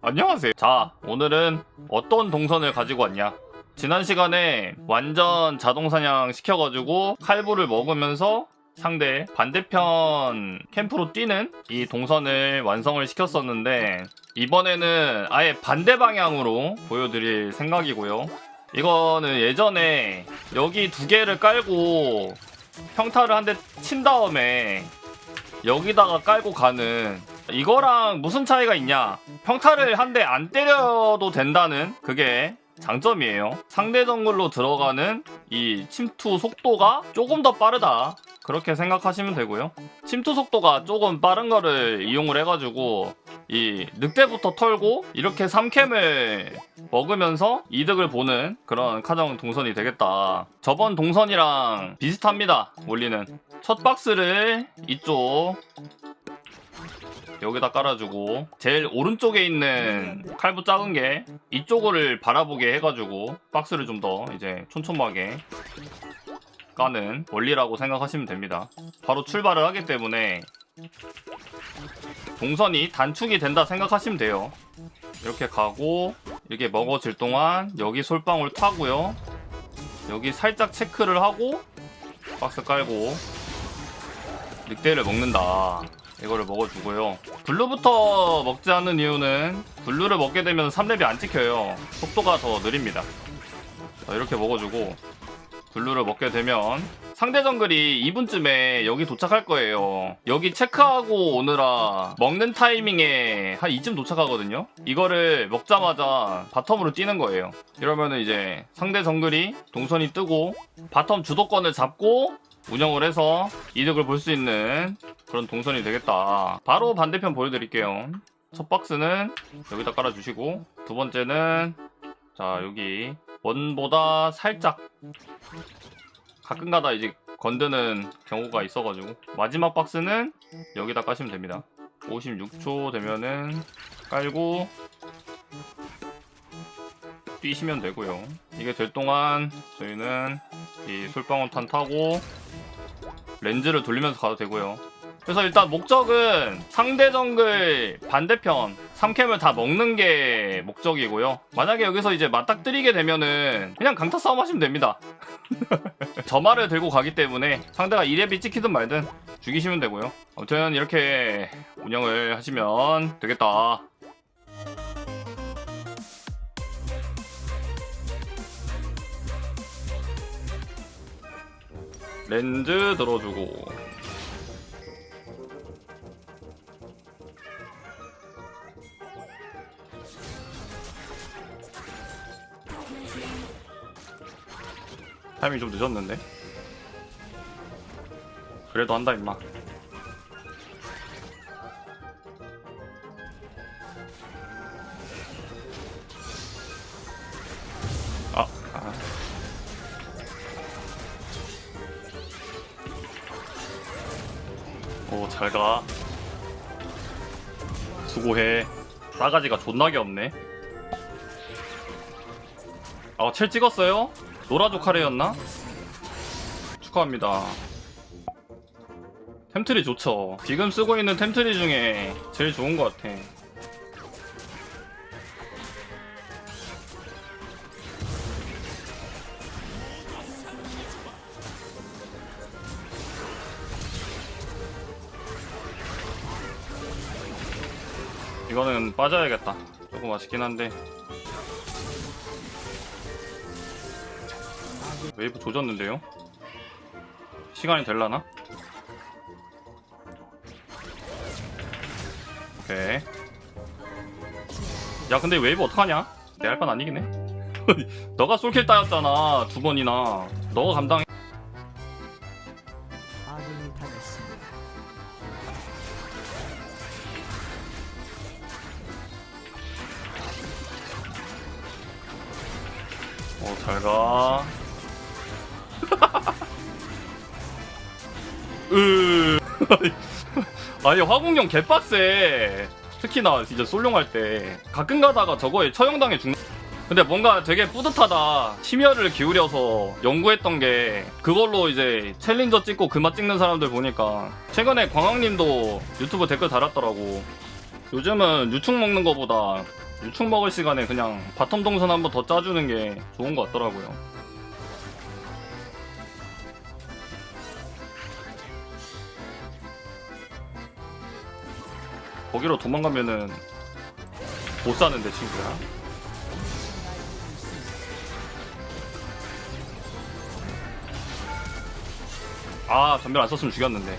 안녕하세요. 자, 오늘은 어떤 동선을 가지고 왔냐? 지난 시간에 완전 자동 사냥 시켜가지고 칼부를 먹으면서 상대 반대편 캠프로 뛰는 이 동선을 완성을 시켰었는데 이번에는 아예 반대 방향으로 보여드릴 생각이고요. 이거는 예전에 여기 두 개를 깔고 평타를 한 대 친 다음에 여기다가 깔고 가는 이거랑 무슨 차이가 있냐? 평타를 한 대 안 때려도 된다는 그게 장점이에요. 상대 정글로 들어가는 이 침투 속도가 조금 더 빠르다. 그렇게 생각하시면 되고요. 침투 속도가 조금 빠른 거를 이용을 해가지고 이 늑대부터 털고 이렇게 3캠을 먹으면서 이득을 보는 그런 카정 동선이 되겠다. 저번 동선이랑 비슷합니다. 원리는 첫 박스를 이쪽 여기다 깔아주고 제일 오른쪽에 있는 칼부 작은 게 이쪽을 바라보게 해가지고 박스를 좀 더 이제 촘촘하게 까는 원리라고 생각하시면 됩니다. 바로 출발을 하기 때문에 동선이 단축이 된다 생각하시면 돼요. 이렇게 가고 이렇게 먹어질 동안 여기 솔방울 타고요. 여기 살짝 체크를 하고 박스 깔고 늑대를 먹는다. 이거를 먹어주고요. 블루부터 먹지 않는 이유는 블루를 먹게 되면 3렙이 안 찍혀요. 속도가 더 느립니다. 자, 이렇게 먹어주고 블루를 먹게 되면 상대 정글이 2분쯤에 여기 도착할 거예요. 여기 체크하고 오느라 먹는 타이밍에 한 이쯤 도착하거든요. 이거를 먹자마자 바텀으로 뛰는 거예요. 이러면은 이제 상대 정글이 동선이 뜨고 바텀 주도권을 잡고 운영을 해서 이득을 볼 수 있는 그런 동선이 되겠다. 바로 반대편 보여드릴게요. 첫 박스는 여기다 깔아주시고 두 번째는 자 여기 원보다 살짝 가끔가다 이제 건드는 경우가 있어가지고 마지막 박스는 여기다 까시면 됩니다. 56초 되면은 깔고 뛰시면 되고요. 이게 될 동안 저희는 이 솔방울탄 타고 렌즈를 돌리면서 가도 되고요. 그래서 일단 목적은 상대 정글 반대편 3캠을 다 먹는 게 목적이고요. 만약에 여기서 이제 맞닥뜨리게 되면은 그냥 강타 싸움 하시면 됩니다. 점화를 들고 가기 때문에 상대가 2렙이 찍히든 말든 죽이시면 되고요. 아무튼 이렇게 운영을 하시면 되겠다. 렌즈 들어주고. 타이밍 좀 늦었는데? 그래도 한다 임마 잘 가. 수고해. 싸가지가 존나게 없네. 아, 첼 찍었어요? 노라조 카레였나? 축하합니다. 템트리 좋죠. 지금 쓰고 있는 템트리 중에 제일 좋은 것 같아. 이거는 빠져야겠다. 조금 아쉽긴 한데. 웨이브 조졌는데요? 시간이 될라나? 오케이. 야, 근데 웨이브 어떡하냐? 내 할 판 아니긴 해. 너가 솔킬 따였잖아, 두 번이나. 너가 감당. 아 아니, 화공룡 개빡세. 특히나 진짜 솔룡 할 때. 가끔 가다가 저거에 처형당해 죽는. 근데 뭔가 되게 뿌듯하다. 심혈을 기울여서 연구했던 게 그걸로 이제 챌린저 찍고 그맛 찍는 사람들 보니까 최근에 광학님도 유튜브 댓글 달았더라고. 요즘은 유충 먹는 거보다 유충 먹을 시간에 그냥 바텀 동선 한번 더 짜주는 게 좋은 것 같더라고요. 거기로 도망가면은 못 사는데 친구야. 아 전멸 안 썼으면 죽였는데.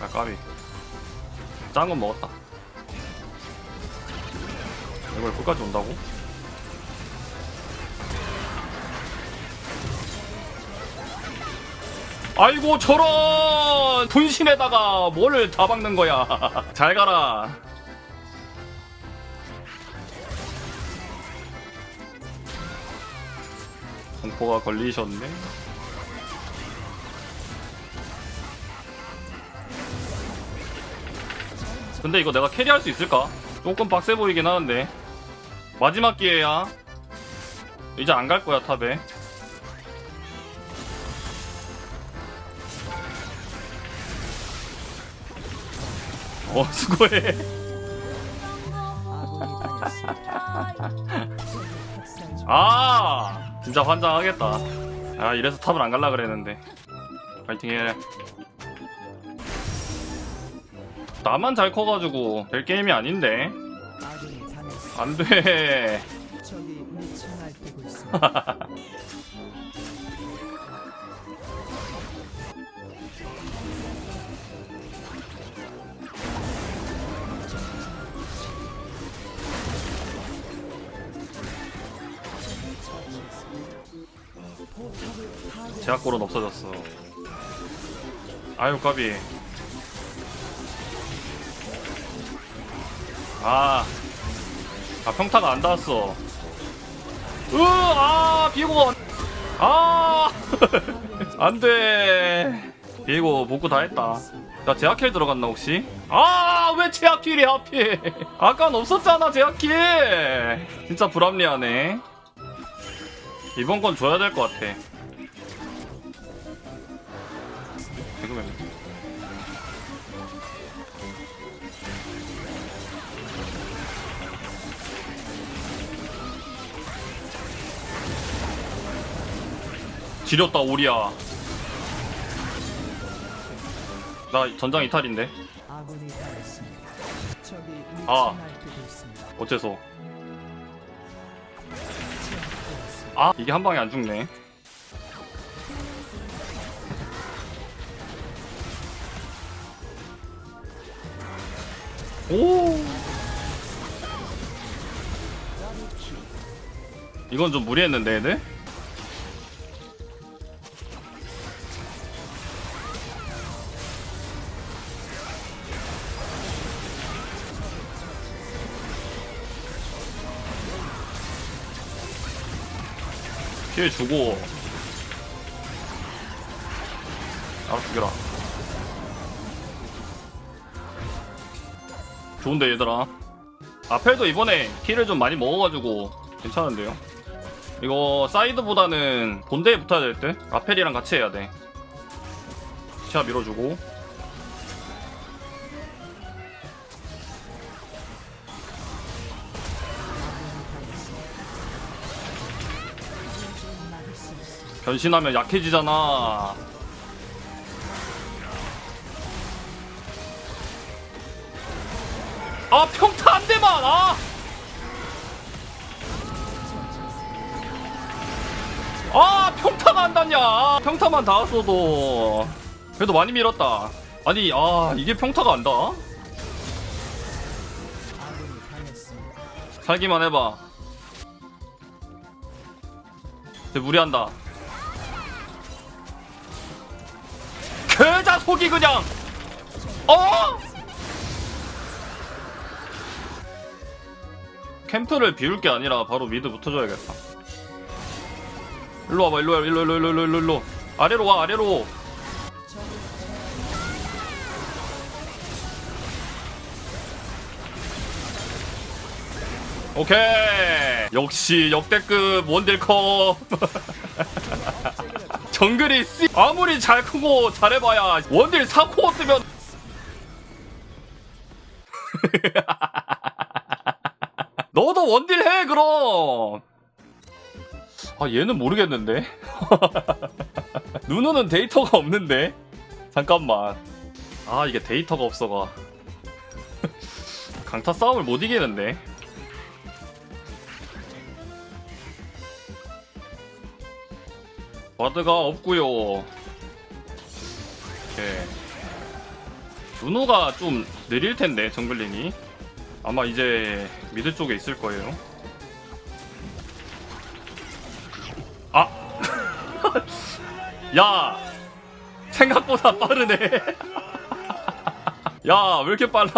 아 까비. 짠 건 먹었다. 이걸 끝까지 온다고? 아이고 저런! 분신에다가 뭘다 박는 거야. 잘 가라. 공포가 걸리셨네. 근데 이거 내가 캐리할 수 있을까? 조금 빡세 보이긴 하는데. 마지막 기회야. 이제 안 갈 거야 탑에 어 수고해. 아 진짜 환장하겠다. 아 이래서 탑을 안 갈라 그랬는데. 파이팅 해. 나만 잘 커가지고 될 게임이 아닌데. 당했습니다. 안돼 제약골은 없어졌어. 아유 까비. 아, 아 평타가 안 닿았어. 으아 비고 아. 안돼. 비고 복구 다 했다. 나 제약킬 들어갔나 혹시? 아왜 제약킬이 하필? 아까는 없었잖아 제약킬 진짜 불합리하네 이번 건 줘야 될 것 같아. 지금은. 지렸다 오리야. 나 전장 이탈인데. 아. 어째서 아 이게 한 방에 안 죽네. 오! 이건 좀 무리했는데 얘들 피해 주고. 알아 죽여라. 좋은데 얘들아. 아펠도 이번에 키를 좀 많이 먹어가지고 괜찮은데요? 이거 사이드보다는 본대에 붙어야 될듯? 아펠이랑 같이 해야 돼. 시야 밀어주고 변신하면 약해지잖아. 아 평타 한 대만! 아! 아 평타가 안 닿냐? 아, 평타만 닿았어도. 그래도 많이 밀었다. 아니 아 이게 평타가 안 닿아? 살기만 해봐. 쟤 무리한다 그자 속이 그냥 어? 캠프를 비울 게 아니라 바로 미드 붙어줘야겠다. 일로 와봐 일로 와 일로 일로 일로 일로 일로 일로. 아래로 와 아래로. 오케이. 역시 역대급 원딜컵 정글이 C 아무리 잘 크고 잘해봐야 원딜 4코어 뜨면 너도 원딜 해 그럼. 아 얘는 모르겠는데? 누누는 데이터가 없는데? 잠깐만. 아 이게 데이터가 없어가. 강타 싸움을 못 이기는데 와드가 없고요 오케이 누누가 좀 느릴 텐데 정글린이 아마 이제 미드 쪽에 있을 거예요 아! 야! 생각보다 빠르네. 야, 왜 이렇게 빨라?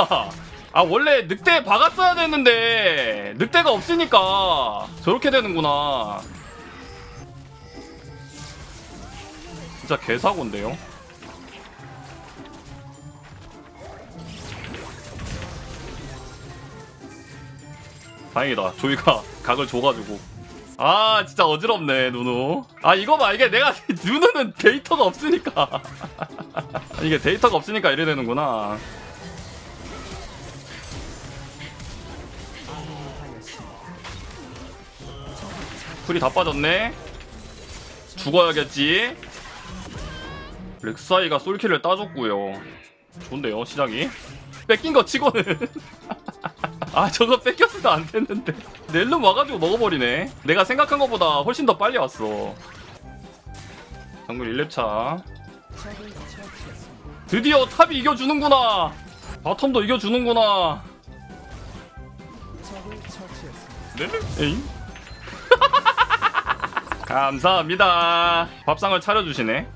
아, 원래 늑대 박았어야 되는데, 늑대가 없으니까, 저렇게 되는구나. 진짜 개사고인데요? 다행이다. 조이가 각을 줘가지고. 아 진짜 어지럽네 누누 아 이거 봐 이게 내가 누누는 데이터가 없으니까 이게 데이터가 없으니까 이래 되는구나 풀이 다 빠졌네 죽어야겠지 렉사이가 솔킬을 따줬고요. 좋은데요 시작이? 뺏긴 거 치고는. 아 저거 뺏겼어도 안 됐는데. 넬름 와가지고 먹어버리네. 내가 생각한 것보다 훨씬 더 빨리 왔어. 정글 1렙차. 적을 처치했습니다. 드디어 탑이 이겨주는구나. 바텀도 이겨주는구나. 넬름? 에잉? 감사합니다. 밥상을 차려주시네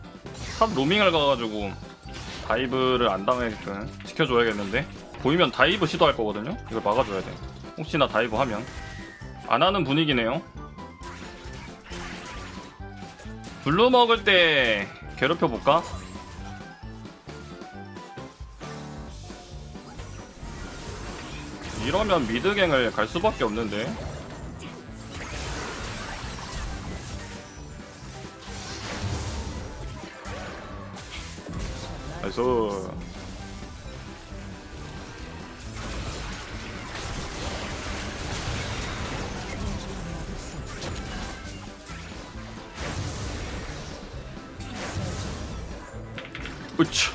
탑 로밍을 가가지고 다이브를 안 당하게끔 지켜줘야겠는데? 보이면 다이브 시도할 거거든요? 이걸 막아줘야 돼. 혹시나 다이브 하면. 안 하는 분위기네요. 블루 먹을 때 괴롭혀 볼까? 이러면 미드갱을 갈 수밖에 없는데 나이스 으치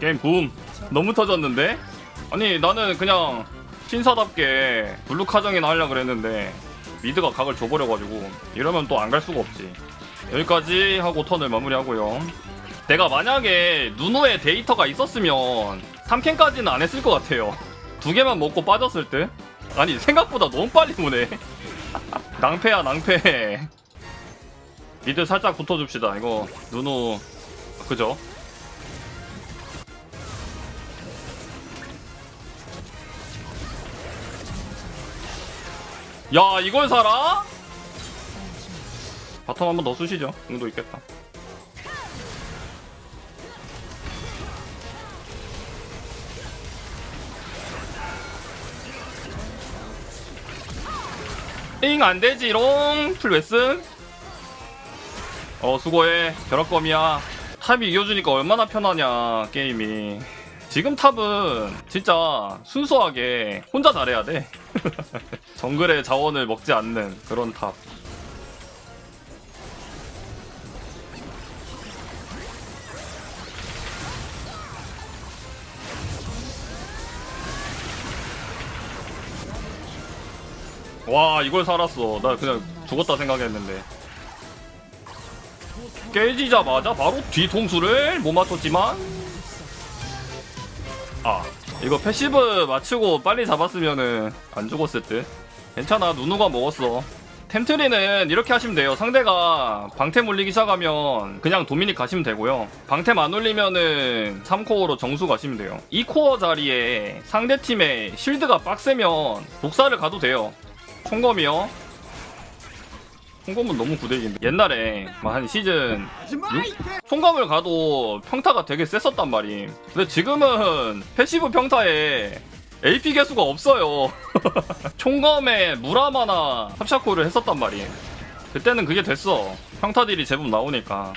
게임 붐 너무 터졌는데? 아니 나는 그냥 신사답게 블루 카정이나 하려고 그랬는데 미드가 각을 줘버려가지고 이러면 또 안 갈 수가 없지. 여기까지 하고 턴을 마무리하고요. 내가 만약에 누누의 데이터가 있었으면 3캔까지는 안 했을 것 같아요. 두 개만 먹고 빠졌을 듯? 아니 생각보다 너무 빨리 무네. 낭패야 낭패. 미드 살짝 붙어줍시다 이거. 누누. 그죠? 야 이걸 사라? 바텀 한번 더 쓰시죠. 응도 있겠다. 잉 안되지 롱. 풀웨슨. 어 수고해. 벼락검이야 탑이 이겨주니까 얼마나 편하냐 게임이 지금 탑은 진짜 순수하게 혼자 잘해야 돼. 정글의 자원을 먹지 않는 그런 탑. 와 이걸 살았어. 나 그냥 죽었다 생각했는데. 깨지자마자 바로 뒤통수를 못 맞췄지만 아 이거 패시브 맞추고 빨리 잡았으면은 안 죽었을 듯. 괜찮아 누누가 먹었어. 템트리는 이렇게 하시면 돼요. 상대가 방템 올리기 시작하면 그냥 도미닉 가시면 되고요. 방템 안 올리면은 3코어로 정수 가시면 돼요. 2코어 자리에 상대팀의 실드가 빡세면 복사를 가도 돼요. 총검이요 총검은 너무 구대기인데. 옛날에 막 한 시즌 6? 총검을 가도 평타가 되게 셌었단 말임 근데 지금은 패시브 평타에 AP 개수가 없어요. 총검에 무라마나 탑샤코를 했었단 말이에요. 그때는 그게 됐어. 평타딜이 제법 나오니까.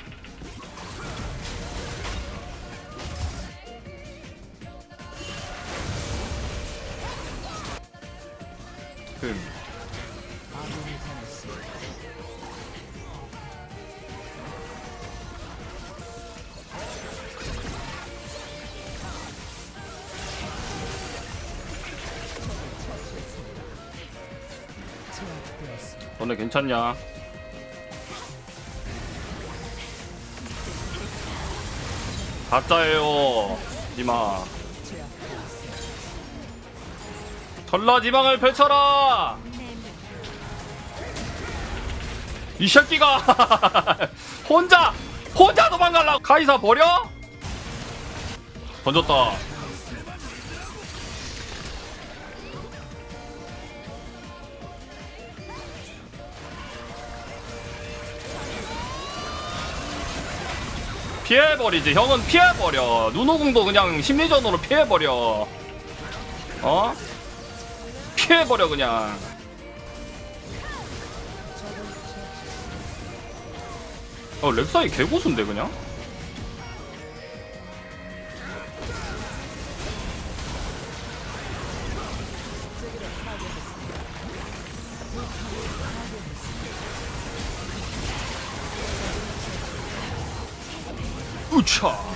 흠. 너네 괜찮냐? 가짜예요. 이마. 제압되었습니다. 전라 지방을 펼쳐라. 이 새끼가 혼자 혼자 도망갈라. 카이사 버려? 던졌다. 피해버리지 형은 피해버려 누누궁도 그냥 심리전으로 피해버려 어? 피해버려 그냥 어 렉사이 개고수인데 그냥? 우차